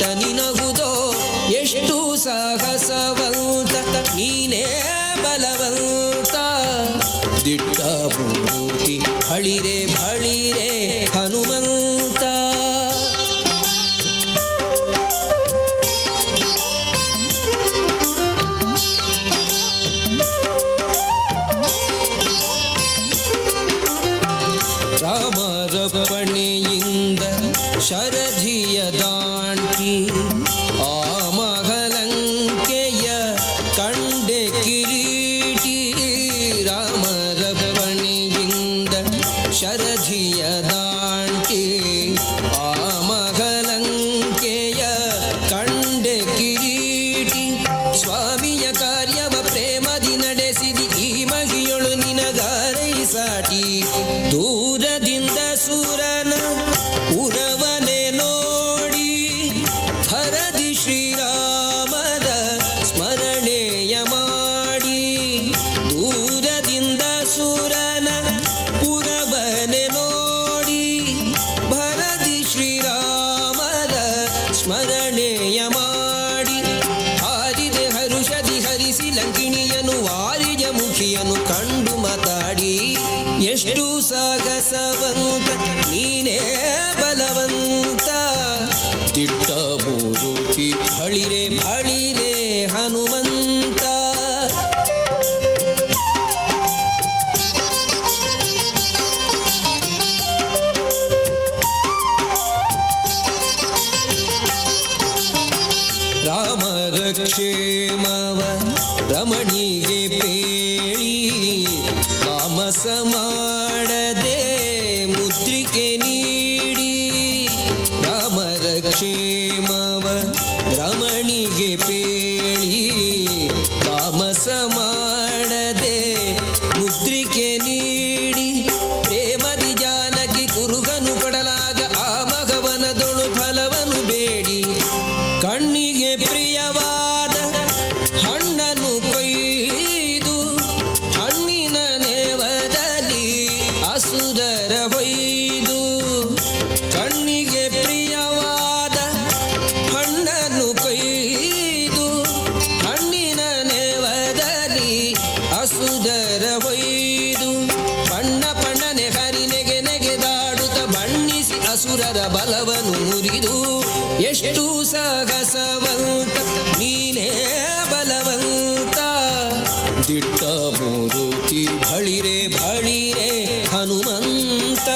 ದಿಟ್ಟ ನಿನಗುದೋ? ಎಷ್ಟು ಸಾಹಸವಂತ ನೀನೇ ಬಲವಂತ. ದಿಟ್ಟ ಮೂರ್ತಿ ಹಳಿರೆ ಬಳಿರೆ ಹನುಮಂತ. ರಾಮರಪಣೆಯಿಂದ ಶರಧಿಯ ದಾಂಟಿ ಕಂಡೆ ಕಿರೀಟಿ ರಾಮರಪಣೆಯಿಂದ ಶರಧಿಯ ದಾಂಟಿ ಆ ಮಗಲಂಕೆಯ ಕಂಡೆ ಕಿರೀಟಿ ಸ್ವಾಮಿಯ ಕಾರ್ಯವ ಪ್ರೇಮದಿ ನಡೆಸಿದಿ ಈ ಮಗಿಯೊಳು ನಿನಗಾರೈ ಸಾಟಿ ದೂರದಿಂದ ಸೂರನ ಉರವನೆ ನೋಡಿ ಹರದಿ ಶ್ರೀರಾಮದ ಸ್ಮರಣೆಯ ಮಾಡಿ. ಹಾರಿದೆ ಹರುಷದಿ ಹರಿಸಿ ಲಂಕಿಣಿಯನು ವಾರಿಜ ಮುಖಿಯನು ಕಂಡು ಮಾತಾಡಿ. ಎಷ್ಟು ಸಾಗಸವಂತ ಕ್ಷೇಮವ ರಮಣಿಗೆ ಪೇಳಿ ಕಾಮಸ ಮಾಡದೆ ಮುದ್ರಿಕೆ ನೀಡಿ ರಾಮರ ಕ್ಷೇಮವ ರಮಣಿಗೆ ಪೇಳಿ ತಾಮಸ ಮಾಡದೆ ಉದರ ಹೊಯ್ದು ಬಣ್ಣ ಪಣ್ಣನೆ ಹರಿ ನೆಗೆದಾಡುತ್ತ ಬಣ್ಣಿಸಿ ಅಸುರರ ಬಲವನ್ನು ಮುರಿದು. ಎಷ್ಟು ಸಗಸವಂತ ನೀನೇ ಬಲವಂತ. ದಿಟ್ಟ ಮೂರುತಿ ಬಳಿರೆ ಬಳಿರೆ ಹನುಮಂತ.